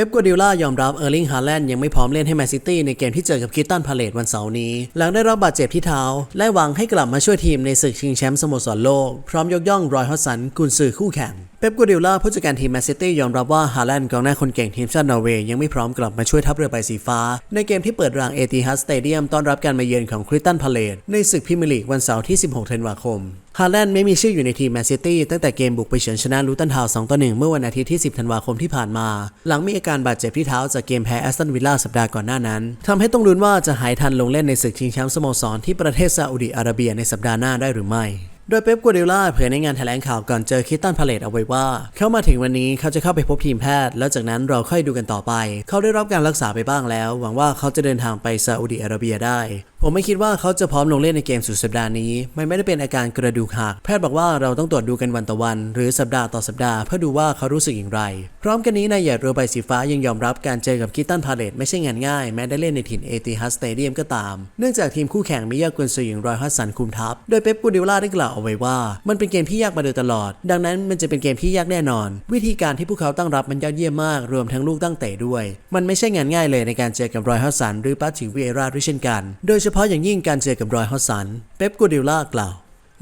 ป๊ปกัวดิโอล่ายอมรับเออร์ลิงฮาแลนด์ยังไม่พร้อมเล่นให้แมนซิตี้ในเกมที่เจอกับคิตตันพาเลตวันเสาร์นี้ หลังได้รับบาดเจ็บที่เท้า และหวังให้กลับมาช่วยทีมในศึกชิงแชมป์สโมสรโลก พร้อมยกย่องรอยฮอสันกุนซือคู่แข่งเป๊ปกัวดิโอล่าผู้จัดการทีมแมนซิตี้ยอมรับว่าฮาแลนด์กองหน้าคนเก่งทีมชาตินอร์เวย์ยังไม่พร้อมกลับมาช่วยทัพเรือใบสีฟ้า ในเกมที่เปิดรางเอติฮัสสเตเดียมต้อนรับการมาเยือนของคริสตันพาเลตในศึกพรีเมียร์ลีกวันเสาร์ที่ 16 ธันวาคมฮาแลนด์ไม่มีชื่ออยู่ในทีมแมนซิตี้ตั้งแต่เกมบุกไปเฉือนชนะลูตันทาวน์2ต่อ1เมื่อวันอาทิตย์ที่ 10 ธันวาคมที่ผ่านมา หลังมีอาการบาดเจ็บที่เท้าจากเกมแพ้แอสตันวิลล่าสัปดาห์ก่อนหน้านั้นทำให้ต้องลุ้นว่าจะหายทันลงเล่นในศึกชิงแชมป์สโมสรที่ประเทศซาอุดิอาระเบียในสัปดาห์หน้าได้หรือไม่โดยเป๊ปกัวเดล่าเผยในงานแถลงข่าวก่อนเจอคิตตันพาเลตเอาไว้ว่า เข้ามาถึงวันนี้เขาจะเข้าไปพบทีมแพทย์ แล้วจากนั้นเราค่อยดูกันต่อไป เขาได้รับการรักษาไปบ้างแล้ว หวังว่าเขาจะเดินทางไปซาอุดิอาระเบียได้ผมไม่คิดว่าเขาจะพร้อมลงเล่นในเกมสุดสัปดาห์นี้ มันไม่ได้เป็นอาการกระดูกหัก แพทย์บอกว่าเราต้องตรวจดูกันวันต่อวัน หรือสัปดาห์ต่อสัปดาห์เพื่อดูว่าเขารู้สึกอย่างไร พร้อมกันนี้นายใหญ่เรือใบสีฟ้ายังยอมรับการเจอกับคิตตันพาเลตไม่ใช่งานง่าย แม้ได้เล่นในถิ่นเอติฮัสสเตเดียมก็ตาม เนื่องจากทีมคู่แข่งมียอดกุนซืออย่างรอยฮัสสันคุมทัพ โดยเป๊ปกูดิล่าได้กล่าวเอาไว้ว่า มันเป็นเกมที่ยากมาโดยตลอด ดังนั้นมันจะเป็นเกมที่ยากแน่นอน วิธีการที่พวกเขาตั้งรับมันยอดเยี่ยมมาก รวมทั้งลูกตั้งเตะด้วย มันไม่ใช่งานง่ายเลยในการเจอกับรอยฮัสสันหรือปาติวิเอราด้วยเช่นกัน โดยเฉฉพาะอย่างยิ่งการเจอกับรอยฮอสสัน เป๊ปกูดิล่ากล่าว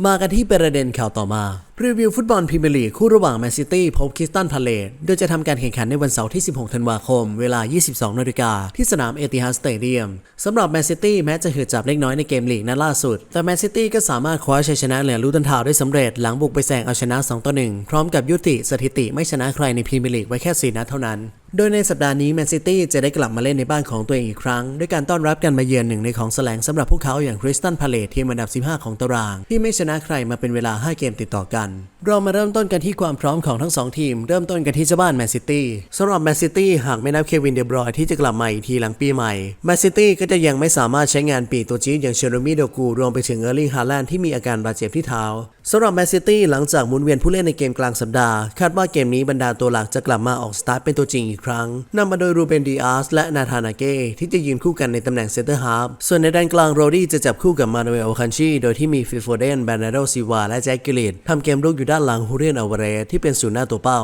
มากันที่ประเด็นข่าวต่อมา รีวิวฟุตบอลพรีเมียร์ลีกคู่ระหว่างแมนซิตี้พบคริสตันพาเลตโดยจะทำการแข่งขันในวันเสาร์ที่ 16 ธันวาคม เวลา 22 นาฬิกาที่สนามเอติฮัดสเตเดียมสำหรับแมนซิตี้แม้จะหืดจับเล็กน้อยในเกมลีกนัดล่าสุด แต่แมนซิตี้ก็สามารถคว้าชัยชนะเหนือลูตันทาวได้สำเร็จหลังบุกไปแซงเอาชนะ 2 ต่อ 1 พร้อมกับยุติสถิติไม่ชนะใครในพรีเมียร์ลีกไว้แค่ 4 นัดเท่านั้นโดยในสัปดาห์นี้แมนซิตี้จะได้กลับมาเล่นในบ้านของตัวเองอีกครั้ง ด้วยการต้อนรับการมาเยือนหนึ่งในของแสลงสำหรับพวกเขาอย่างคริสตันพาเลตทีมอันดับ 15 ของตาราง ที่ไม่ชนะใครมาเป็นเวลา 5 เกมติดต่อกันเรามาเริ่มต้นกันที่ความพร้อมของทั้งสองทีม เริ่มต้นกันที่เจ้าบ้านแมนซิตี้สำหรับแมนซิตี้หากไม่นับเควินเดบรอยที่จะกลับมาอีกทีหลังปีใหม่แมนซิตี้ก็จะยังไม่สามารถใช้งานปีตัวจี๊ดอย่างเชอร์มีโดกูรวมไปถึงเออร์ลิงฮาแลนด์ที่มีอาการบาดเจ็บที่เท้า สำหรับแมนซิตี้หลังจากหมุนเวียนผู้เล่นในเกมกลางสัปดาห์ คาดว่าเกมนี้บรรดาตัวหลักจะกลับมาออกสตาร์ทเป็นตัวจริงอีกครั้งนำมาโดยรูเบนดีอาสและนาธานาเก้ที่จะยืนคู่กันในตำแหน่งเซนเตอร์ฮาร์ฟส่วนในด้านกลางโรดี้จะจับคู่กับมานูเอลคันชีโดยที่มีฟิลโฟเดนแบรนาโดซิวาและแจ็คกิลิดทำเกมรุกอยู่ด้านหลังฮูเรียนอเวเรสที่เป็นศูนย์หน้าตัวเป้า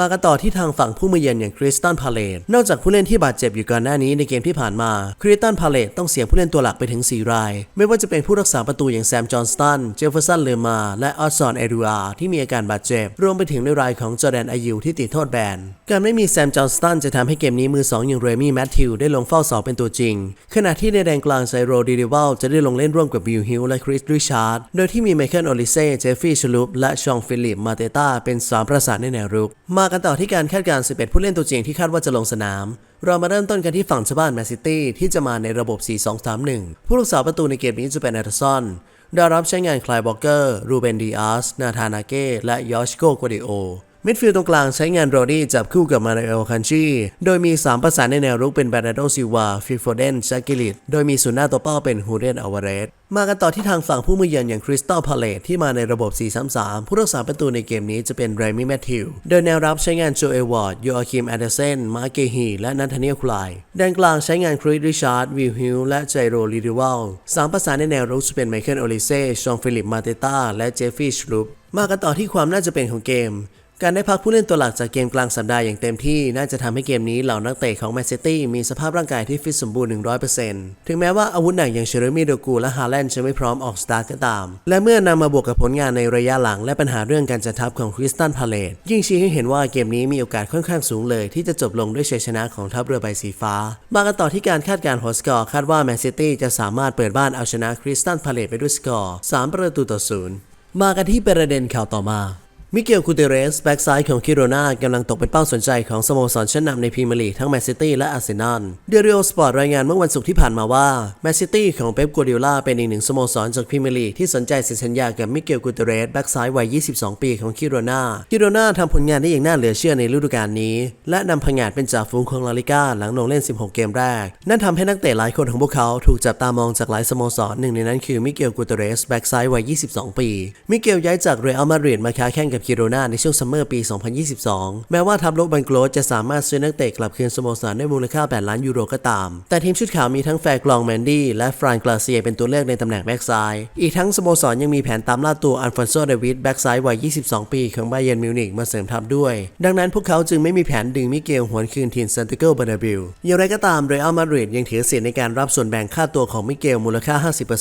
มากันต่อที่ทางฝั่งผู้มาเยือนอย่างคริสตันพาเลตนอกจากผู้เล่นที่บาดเจ็บอยู่ก่อนหน้านี้ในเกมที่ผ่านมาคริสตันพาเลตต้องเสียผู้เล่นตัวหลักไปถึง 4 ราย ไม่ว่าจะเป็นผู้รักษาประตูอย่างแซมจอห์นสตันเจฟเฟอร์สันเลอมาและออสซอนเอรูอาที่มีอาการบาดเจ็บ รวมไปถึงในรายของจอแดนอายูที่ติดโทษแบนการไม่มีแซมจอห์นสตันจะทำให้เกมนี้มือ 2 อย่างเรมี่แมทธิวได้ลงเฝ้าเสาเป็นตัวจริง ขณะที่ในแดนกลางไซโรดีริวัลจะได้ลงเล่นร่วมกับบิลฮิลและคริสริชาร์ดโดยที่มีไมเคิลโอลิเซ่เจฟฟี่ชลูปและชองฟิลิปมาเตต้าเป็นสามประสานในแนวรุกมากันต่อที่การคาดการณ์ 11 ผู้เล่นตัวจริงที่คาดว่าจะลงสนาม เรามาเริ่มต้นกันที่ฝั่งชาวบ้านแมนซิตี้ที่จะมาในระบบ 4-2-3-1 ผู้รักษาประตูในเกมนี้จะเป็นแอตซอนได้รับใช้งานคลายบ็อกเกอร์ รูเบนดีอาส นาธานาเก้ และยอชโกกัวดิโอ มิดฟิลด์ตรงกลางใช้งานโรดี้จับคู่กับมาเนเอลคันชีโดยมี 3 ประสานในแนวรุกเป็นแบรนาโดซิวาฟิลโฟเดนแซกิลิตโดยมีศูนย์หน้าตัวเป้าเป็นฮูเรนอวาเรสมากันต่อที่ทางฝั่งผู้มือเยือนอย่างคริสตัลพาเลตที่มาในระบบ 4-3-3 ผู้รักษาประตูในเกมนี้จะเป็นเรมี่แมทธิว โดยแนวรับใช้งานโจเอวอร์ดโยอาคิมแอดเดเซน มาเกฮี และนันทเนียลคลายแดนกลางใช้งานคริสริชาร์ด วิลฮิลและไจโรลิดิวัลสามประสานในแนวรุกจะเป็นไมเคิลโอลิเซ่ ชองฟิลิป มาเตต้าและเจฟฟี่ ชลูปมากันต่อที่ความน่าจะเป็นของเกม การได้พักผู้เล่นตัวหลักจากเกมกลางสัปดาห์อย่างเต็มที่ น่าจะทำให้เกมนี้เหล่านักเตะของแมนซิตี้มีสภาพร่างกายที่ฟิตสมบูรณ์ 100%ถึงแม้ว่าอาวุธหนักอย่างเชอร์มีโดกูและฮาแลนด์จะไม่พร้อมออกสตาร์ก็ตาม และเมื่อนำมาบวกกับผลงานในระยะหลังและปัญหาเรื่องการจัดทัพของคริสตันพาเลตยิ่งชี้ให้เห็นว่าเกมนี้มีโอกาสค่อนข้างสูงเลยที่จะจบลงด้วยชัยชนะของทัพเรือใบสีฟ้า มากันต่อที่การคาดการณ์หัวสกอร์คาดว่าแมนซิตี้จะสามารถเปิดบ้านเอาชนะคริสตันพาเลตไปด้วยสกอร์ 3 ประตูต่อศูนย์มากันที่ประเด็นข่าวต่อมา มิเกลคูเตเรส แบ็กซ้ายของคิโรนากำลังตกเป็นเป้าสนใจของสโมสรชั้นนำในพรีเมียร์ลีกทั้งแมนซิตี้และอาร์เซนอลเดริโอสปอร์ตรายงานเมื่อวันศุกร์ที่ผ่านมาว่าแมนซิตี้ของเป๊ปกัวดิโอลาเป็นอีกหนึ่งสโมสรจากพรีเมียร์ลีกที่สนใจเซ็นสัญญากับมิเกลคูเตเรส แบ็กซ้ายวัย 22 ปีของคิโรนาคิโรนาทำผลงานได้อย่างน่าเหลือเชื่อในฤดูกาลนี้ และนำผงาดเป็นจ่าฝูงของลาลิก้าหลังลงเล่น 16 เกมแรก นั่นทำให้นักเตะหลายคนของพวกเขาถูกจับตามองจากหลายสโมสรหนึ่งในนั้นคือมิเกลกูเตเรสแบ็กซ้ายวัย 22 ปีมิเกลย้ายจากเรอัลมาดริดมาค้าแข่งกับคิโรนาในช่วงซัมเมอร์ปี 2022 แม้ว่าทัพโลกบันโกลจะสามารถซื้อนักเตะกลับคืนสโมสรได้มูลค่า 8 ล้านยูโรก็ตาม แต่ทีมชุดขาวมีทั้งแฟร์กลองแมนดี้และฟรานกลาเซียเป็นตัวเลือกในตำแหน่งแบ็กซ้าย อีกทั้งสโมสรยังมีแผนตามล่าตัวอัลฟอนโซเดวิดแบ็กซ้ายวัย 22 ปีของไบเยนมิวนิกมาเสริมทัพด้วย ดังนั้นพวกเขาจึงไม่มีแผนดึงมิเกลหวนคืนทีมซานติโกเบอร์นาบิลอย่างไรก็ตามเรอัลมาดริดยังถือสิทธิ์ในการรับส่วนแบ่งค่าตัวของมิเกลมูลค่า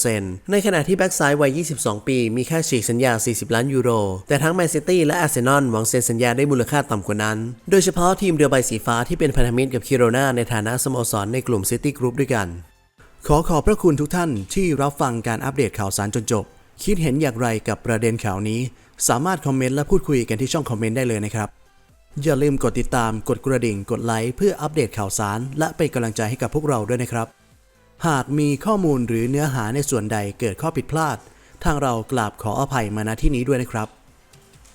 50%ในขณะที่แบ็กซ้ายวัย 22 ปี มีค่าฉีกสัญญา 40 ล้านยูโร แต่ทั้งแมนซิตี้และอาร์เซนอลหวังเซ็นสัญญาได้มูลค่าต่ำกว่านั้น โดยเฉพาะทีมเรือใบสีฟ้าที่เป็นพันธมิตรกับคิโรนาในฐานะสโมสรในกลุ่มซิตี้กรุ๊ปด้วยกัน ขอขอบพระคุณทุกท่านที่รับฟังการอัปเดตข่าวสารจนจบ คิดเห็นอย่างไรกับประเด็นข่าวนี้ สามารถคอมเมนต์และพูดคุยกันที่ช่องคอมเมนต์ได้เลยนะครับ อย่าลืมกดติดตาม กดกระดิ่ง กดไลค์เพื่ออัปเดตข่าวสาร และเป็นกำลังใจให้กับพวกเราด้วยนะครับ หากมีข้อมูลหรือเนื้อหาในส่วนใดเกิดข้อผิดพลาด ทางเรากราบขออภัยมาณที่นี้ด้วยนะครับ